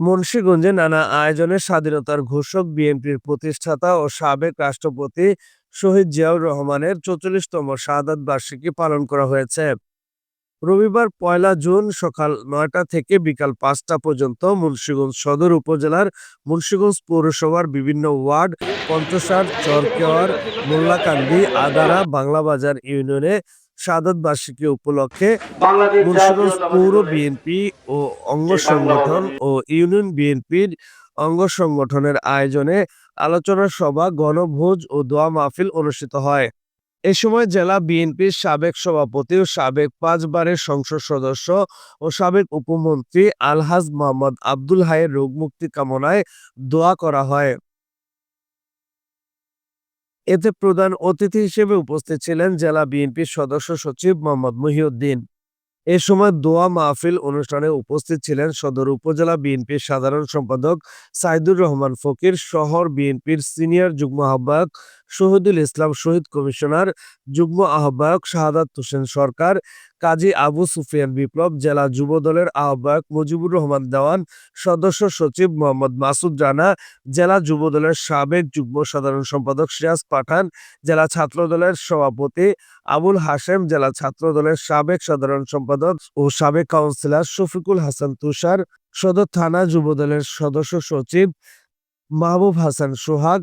মুন্সিগঞ্জে নানা আয়োজনে স্বাধীনতার ঘোষক বিএনপির প্রতিষ্ঠাতা ও সাবেক রাষ্ট্রপতি শহীদ জিয়াউর রহমানের চৌচল্লিশতম শাহাদাত বার্ষিকী পালন করা হয়েছে। রবিবার পয়লা জুন সকাল নয়টা থেকে বিকাল পাঁচটা পর্যন্ত মুন্সিগঞ্জ সদর উপজেলার মুন্সিগঞ্জ পৌরসভার বিভিন্ন ওয়ার্ড, পঞ্চসার, চরকেওয়ার, মোল্লাকান্দি, আদারা, বাংলাবাজার ইউনিয়নে শাহাদাত বার্ষিকী উপলক্ষে মুন্সিগঞ্জ পৌর বিএনপি ও অঙ্গ সংগঠন ও ইউনিয়ন বিএনপির অঙ্গ সংগঠনের আয়োজনে আলোচনা সভা গণভোজ ও দোয়া মাহফিল অনুষ্ঠিত হয়। এ সময় জেলা বিএনপির সাবেক সভাপতি ও সাবেক পাঁচবারের সংসদ সদস্য ও সাবেক উপমন্ত্রী আলহাজ মোহাম্মদ আব্দুল হায়ের রোগ মুক্তি কামনায় দোয়া করা হয়। এতে প্রধান অতিথি হিসেবে উপস্থিত ছিলেন জেলা বিএনপির সদস্য সচিব মোহাম্মদ মহিউদ্দিন। এ সময় দোয়া মাহফিল অনুষ্ঠানে উপস্থিত ছিলেন সদর উপজেলা বিএনপির সাধারণ সম্পাদক সাইদুর রহমান ফকির, শহর বিএনপির সিনিয়র যুগ্ম আহ্বায়ক শহীদুল ইসলাম শহীদ কমিশনার, যুগ্ম আহ্বায়ক শাহাদাত হোসেন সরকার, কাজী আবু সুফিয়ান বিপ্লব, জেলা যুব দলের আহ্বায়ক মুজিবুর রহমান দেওয়ান, সদস্য সচিব মোহাম্মদ মাসুদ রানা, জেলা যুব দলের সাবেক যুগ্ম সাধারণ সম্পাদক সিরাজ পাঠান, জেলা ছাত্র দলের সভাপতি আবুল হাশেম, জেলা ছাত্র দলের সাবেক সাধারণ সম্পাদক ও সাবেক কাউন্সিলর শফিকুল হাসান তুষার, সদর থানা যুব দলের সদস্য সচিব মাহবুব হাসান সোহাগ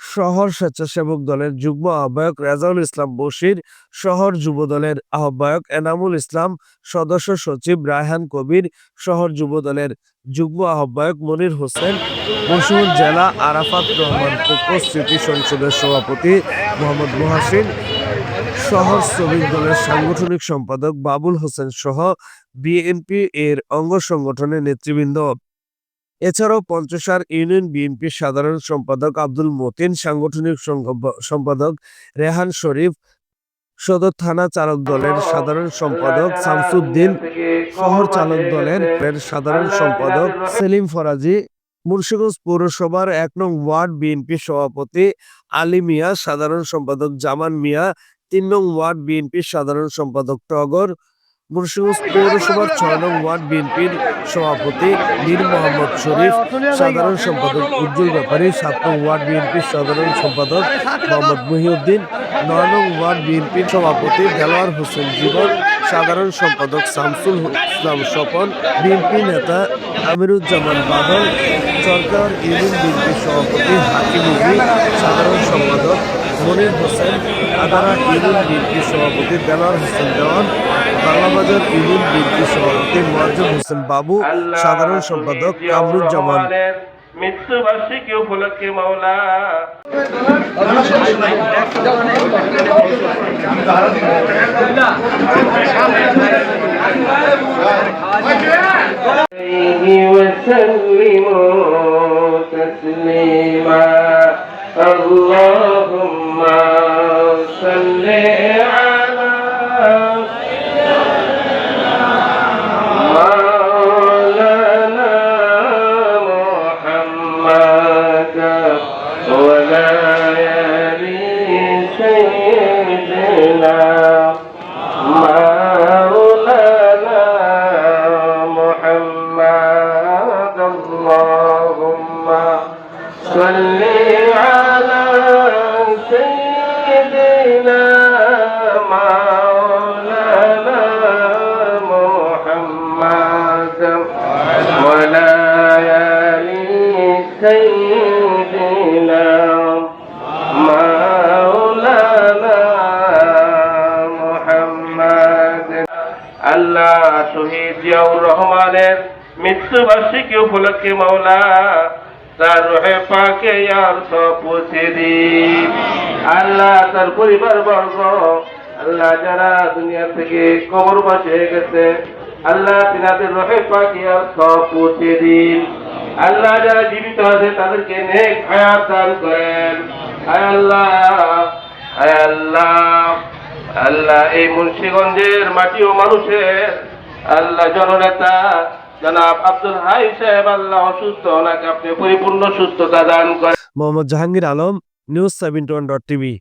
শহর স্বেচ্ছাসেবক দলের যুগ্ম আহ্বায়ক রেজাউল ইসলাম বশির, শহর যুব দলের আহ্বায়ক এনামুল ইসলাম, সদস্য সচিব রায়হান কবির, শহর যুব দলের যুগ্ম আহ্বায়ক মনির হোসেন মশহুর জেলা আরাফাত রহমান স্মৃতি সংসদের সভাপতি মোহাম্মদ মহাসিন, শহর শ্রমিক দলের সাংগঠনিক সম্পাদক বাবুল হোসেন সহ বিএনপি এর অঙ্গ সংগঠনের নেতৃবৃন্দ। এছাড়াও পঞ্চসার ইউনিয়ন বিএনপির সাধারণ সম্পাদক আব্দুল মতিন, সাংগঠনিক সম্পাদক রেহান শরীফ, সদর থানা চালক দলের সাধারণ সম্পাদক শামসুদ্দিন, শহর চালক দলের সাধারণ সম্পাদক সেলিম ফরাজি, মুন্সিগঞ্জ পৌরসভার এক নং ওয়ার্ড বিএনপি সভাপতি আলী মিয়া, সাধারণ সম্পাদক জামান মিয়া, তিন নং ওয়ার্ড বিএনপির সাধারণ সম্পাদক টগর মুন্সিগঞ্জ পৌরসভার ছয় নং ওয়ার্ড বিএনপির সভাপতি মীর মোহাম্মদ শরীফ, সাধারণ সম্পাদক উজ্জ্বল ব্যাপারী, সাত নং ওয়ার্ড বিএনপির সাধারণ সম্পাদক মোহাম্মদ মহিউদ্দিন, নয় নং ওয়ার্ড বিএনপির সভাপতি দেলোয়ার হোসেন জীবন, সাধারণ সম্পাদক শামসুল ইসলাম স্বপন, বিএনপি নেতা আমিরুজ্জামান বাদল, সরকার ইউনিয়ন বিএনপির সভাপতি হাকিম সাধারণ সম্পাদক মনির হোসেন আদারা ইউনিয়ন বিএনপির সভাপতি দেলোয়ার হোসেন দেওয়ান বাংলাবাজার ইউনিয়ন বিএনপির সভাপতি মোয়াজ্জেম হোসেন বাবু সাধারণ সম্পাদক কামরুজ্জামান মৃত্যু বার্ষিকী উপলক্ষে মাওলা عليه আল্লাহ শহীদ জিয়াউর রহমানের মৃত্যু বার্ষিকী উপলক্ষে মাওলা তার রহে পাকে পৌঁছে দিন আল্লাহ তার পরিবার বর্গ, আল্লাহ যারা দুনিয়া থেকে কবর বাসে গেছে, আল্লাহ তিনাদের রহে পাকে সব পৌঁছে দিন আল্লাহ যারা জীবিত আছে, তাদেরকে নেক হায়াত দান করেন। আল্লাহ আল্লাহ আল্লাহ এই মুন্সিগঞ্জের মাটি ও মানুষের, আল্লাহ জননেতা হাই আল্লাহ অসুস্থ আপনি পরিপূর্ণ Mohammad Jahangir Alam news seventy one dot TV.